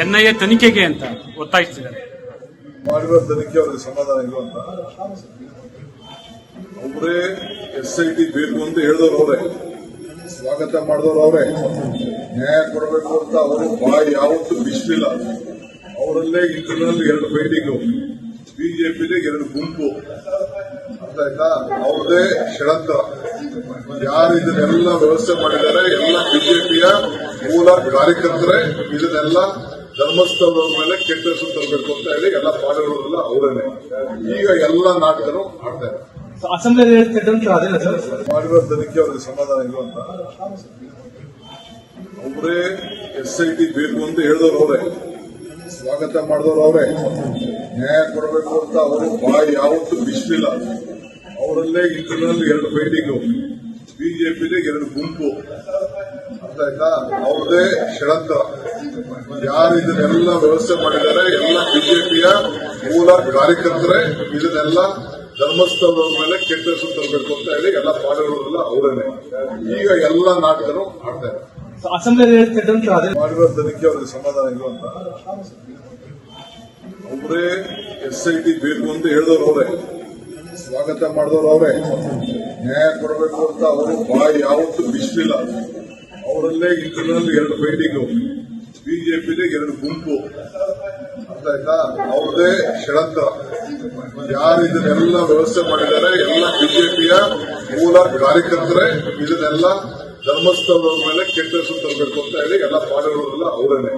NIA ತನಿಖೆಗೆ ಅಂತ ಒತ್ತಾಯಿಸ್ತಿದ್ದಾರೆ ಮಾಡಿರೋ ತನಿಖೆ ಅವ್ರಿಗೆ ಸಮಾಧಾನ ಇಲ್ಲ ಅಂತ? ಅವರೇ ಎಸ್ ಐ ಟಿ ಬೇಕು ಅಂತ ಹೇಳಿದವರು ಅವರೇ. ಸ್ವಾಗತ ಮಾಡಿದವರು ಅವರೇ. ನ್ಯಾಯ ಕೊಡಬೇಕು ಅಂತ ಅವರು ಬಾಯಿ ಯಾವತ್ತೂ ಬಿಸಿಲಿಲ್ಲ. ಅವರಲ್ಲೇ ಇಂಟರ್ನಲ್ ಎರಡು ಫೈಟಿಂಗು ಬಿಜೆಪಿಲಿ ಎರಡು ಗುಂಪು. ಅಂತ ಆಯ್ತಾ? ಅವ್ರದೇ ಷಡಂತ್ರ. ಯಾರು ಇದನ್ನೆಲ್ಲ ವ್ಯವಸ್ಥೆ ಮಾಡಿದ್ದಾರೆ ಎಲ್ಲ ಬಿಜೆಪಿಯ ಮೂಲ ಕಾರ್ಯಕರ್ತರೇ ಇದನ್ನೆಲ್ಲ ಧರ್ಮಸ್ಥಳದ ಮೇಲೆ ಕೆಟ್ಟ ಹೆಸರು ತರಬೇಕು ಅಂತ ಹೇಳಿ ಎಲ್ಲ ಪಾಠಗಳೆಲ್ಲ ಅವರೇನೆ. ಈಗ ಎಲ್ಲ ನಾಟಕರು ಆಡ್ತಾರೆ ಮಾಡಿರೋ ತನಿಖೆ ಅವ್ರಿಗೆ ಸಮಾಧಾನ ಇಲ್ಲ ಅಂತ. ಅವರೇ ಎಸ್ ಐ ಟಿ ಬೇಕು ಅಂತ ಹೇಳಿದವರು ಅವರೇ. ಸ್ವಾಗತ ಮಾಡಿದವರು ಅವರೇ. ನ್ಯಾಯ ಕೊಡಬೇಕು ಅಂತ ಅವರು ಬಾಯಿ ಯಾವತ್ತೂ ಬಿಸಿಲಿಲ್ಲ. ಅವರಲ್ಲೇ ಇಂಟರ್ನಲ್ ಎರಡು ಫೈಟಿಂಗು ಬಿಜೆಪಿಲಿ ಎರಡು ಗುಂಪು. ಅಂತ ಆಯ್ತಾ? ಅವ್ರದೇ ಷಡಂತ್ರ. ಯಾರು ಇದನ್ನೆಲ್ಲ ವ್ಯವಸ್ಥೆ ಮಾಡಿದ್ದಾರೆ ಎಲ್ಲ ಬಿಜೆಪಿಯ ಮೂಲ ಕಾರ್ಯಕರ್ತರೇ ಇದನ್ನೆಲ್ಲ ಧರ್ಮಸ್ಥಳದ ಮೇಲೆ ಕೆಟ್ಟ ಹೆಸರು ತರಬೇಕು ಅಂತ ಹೇಳಿ ಎಲ್ಲ ಪಾಠಗಳೆಲ್ಲ ಅವರೇನೆ. ಈಗ ಎಲ್ಲ ನಾಟಕರು ಆಡ್ತಾರೆ. ಮಾಡಿರೋ ತನಿಖೆ ಅವ್ರಿಗೆ ಸಮಾಧಾನ ಇಲ್ಲ ಅಂತ. ಅವರೇ ಎಸ್ ಐ ಟಿ ಬೇಕು ಅಂತ ಹೇಳಿದವರು ಅವರೇ. ಸ್ವಾಗತ ಮಾಡಿದವರು ಅವರೇ. ನ್ಯಾಯ ಕೊಡಬೇಕು ಅಂತ ಅವರು ಬಾಯಿ ಯಾವತ್ತೂ ಬಿಸಿಲಿಲ್ಲ. ಅವರಲ್ಲೇ ಇಂಟರ್ನಲ್ ಎರಡು ಫೈಟಿಂಗು, ಬಿಜೆಪಿಲಿ ಎರಡು ಗುಂಪು. ಅಂತ ಆಯ್ತಾ ಅವ್ರದೇ ಷಡಂತ್ರ ಯಾರು ಇದನ್ನೆಲ್ಲ ವ್ಯವಸ್ಥೆ ಮಾಡಿದ್ದಾರೆ, ಎಲ್ಲ ಬಿಜೆಪಿಯ ಮೂಲ ಕಾರ್ಯಕರ್ತರೇ ಇದನ್ನೆಲ್ಲ ಧರ್ಮಸ್ಥಳದ ಮೇಲೆ ಕೆಟ್ಟ ತರಬೇಕು ಅಂತ ಹೇಳಿ ಎಲ್ಲ ಮಾಡಿರೋರೆಲ್ಲ ಅವರೇನೆ.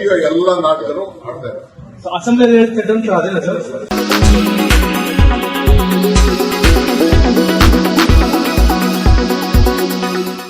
ಈಗ ಎಲ್ಲ ನಾಟಕರು ಆಡ್ತಾರೆ ಅಸೆಂಬ್ಲಿ ಹೇಳ್ತಿದ್ದಂತ ಅದಿಲ್ಲ ಸರ್